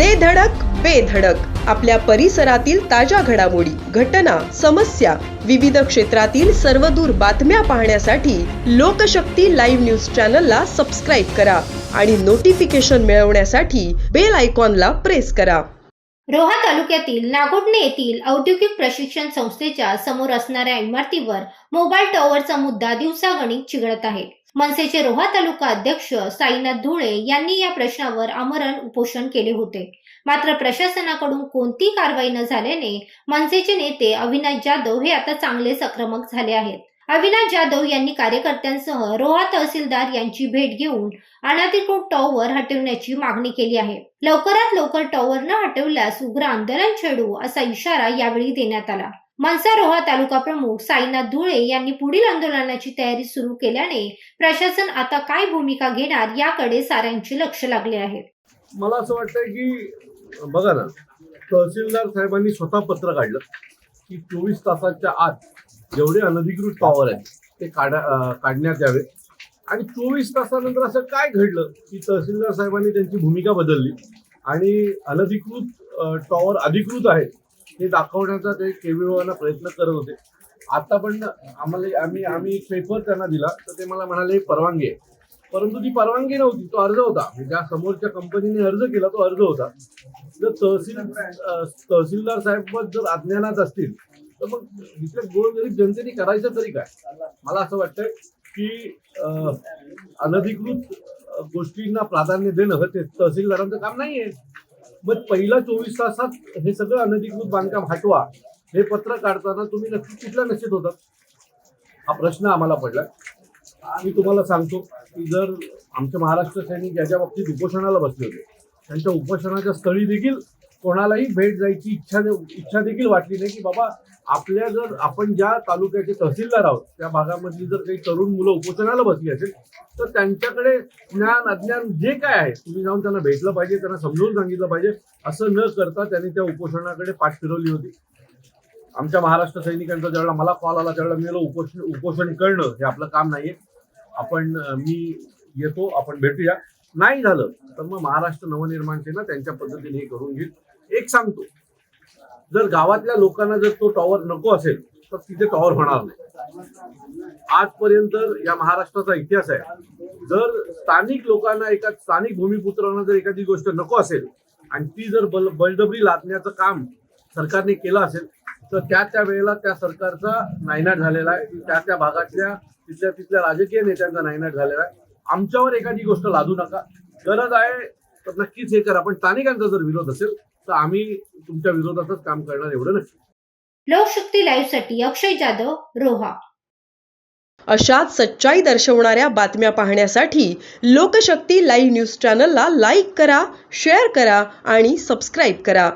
दे धडक बेधडक आपल्या परिसरातील ताज्या घडामोडी घटना समस्या विविध क्षेत्रातील सर्वदूर बातम्या पाहण्यासाठी लोकशक्ती लाईव्ह न्यूज चॅनलला सबस्क्राईब करा आणि नोटिफिकेशन मिळवण्यासाठी बेल आयकॉनला प्रेस करा. रोहा तालुक्यातील नागोडणे येथील औद्योगिक प्रशिक्षण संस्थेच्या समोर असणाऱ्या इमारतीवर मोबाईल टॉवरचा मुद्दा दिवसागणिक चिघळत आहे. मनसेचे रोहा तालुका अध्यक्ष साईनाथ धुळे यांनी या प्रश्नावर आमरण उपोषण केले होते. मात्र प्रशासनाकडून कोणती कारवाई न झाल्याने मनसेचे नेते अविनाश जाधव हे आता चांगले संक्रमक झाले आहेत. अविनाश जाधव यांनी कार्यकर्त्यांसह रोहा तहसीलदार यांची भेट घेऊन अनाधिकृत टॉवर हटवण्याची मागणी केली आहे. लवकरात लवकर टॉवर न हटवल्यास उग्र आंदोलन छेडू असा इशारा यावेळी देण्यात आला. मनसा रोहा तालुका प्रमुख साईनाथ धुळे यांनी पुढील आंदोलनाची तयारी सुरू केल्याने प्रशासन आता काय भूमिका घेणार याकडे साऱ्यांचे लक्ष लागले आहे. मला असं वाटतं की बघा ना तहसीलदार साहेबांनी स्वतः पत्र काढलं की चोवीस तासाच्या आत जेवढे अनधिकृत टॉवर आहेत ते काढा काढण्यात यावे. आणि चोवीस तासानंतर असं काय घडलं की तहसीलदार साहेबांनी त्यांची भूमिका बदलली आणि अनधिकृत टॉवर अधिकृत आहेत हे दाखवण्याचा ते केविओला प्रयत्न करत होते. आता पण आम्हाला आम्ही आम्ही एक पेपर त्यांना दिला तर ते मला म्हणाले परवानगी आहे. परंतु ती परवानगी नव्हती तो अर्ज होता. म्हणजे ज्या समोरच्या कंपनीने अर्ज केला तो अर्ज होता. जर तहसील तहसीलदार साहेब जर अज्ञानात असतील तर मग इथे गोरगरीब जनतेने करायचं तरी काय? मला असं वाटतंय की अनधिकृत गोष्टींना प्राधान्य देणं हे तहसीलदारांचं काम नाहीये. मग पहिला चोवीस तासात हे सगळं अनधिकृत बांधकाम हटवा हे पत्र काढताना तुम्ही नक्की कुठल्या नशेत होता हा प्रश्न आम्हाला पडला. मी तुम्हाला सांगतो की जर आमच्या महाराष्ट्र सैनिक याच्या बाबतीत उपोषणाला बसले होते त्यांच्या उपोषणाच्या स्थळी देखील कोणालाही भेट जायची इच्छा इच्छा देखील वाटली नाही की बाबा आपल्या जर आपण ज्या तालुक्याचे तहसीलदार आहोत त्या भागामधली जर काही तरुण मुलं उपोषणाला बसली असेल तर त्यांच्याकडे ज्ञान अज्ञान जे काय आहे तुम्ही जाऊन त्यांना भेटलं पाहिजे त्यांना समजून सांगितलं पाहिजे. असं न करता त्यांनी त्या उपोषणाकडे पाठ फिरवली होती. आमच्या महाराष्ट्र सैनिकांचा ज्यावेळेला मला कॉल आला त्यावेळेला मी उपोषण उपोषण करणं हे आपलं काम नाहीये. आपण मी येतो आपण भेटूया. नाही झालं तर मग महाराष्ट्र नवनिर्माण सेना त्यांच्या पद्धतीने हे करून घेईल. एक सांगतो जर गावातल्या लोकांना जर तो टॉवर नको असेल तर तिथे टॉवर होणार नाही. आजपर्यंत या महाराष्ट्राचा इतिहास आहे जर स्थानिक लोकांना एका स्थानिक भूमिपुत्रांना जर एखादी गोष्ट नको असेल आणि ती जर बल बळजबरी लादण्याचं काम सरकारने केलं असेल तर त्या त्या वेळेला त्या सरकारचा नायनाट झालेला आहे. त्या त्या भागातल्या तिथल्या तिथल्या राजकीय नेत्यांचा नायनाट झालेला आहे. आमच्यावर एखादी गोष्ट लादू नका. गरज आहे तर नक्कीच हे करा. पण स्थानिकांचा जर विरोध असेल तर आम्ही तुमच्या विरोधातच काम करणार एवढं नक्की. लोकशक्ती लाईव्हसाठी अक्षय जाधव रोहा. अशाच सच्चाई दर्शवणाऱ्या बातम्या पाहण्यासाठी लोकशक्ती लाईव्ह न्यूज चॅनलला लाईक करा शेअर करा आणि सबस्क्राईब करा.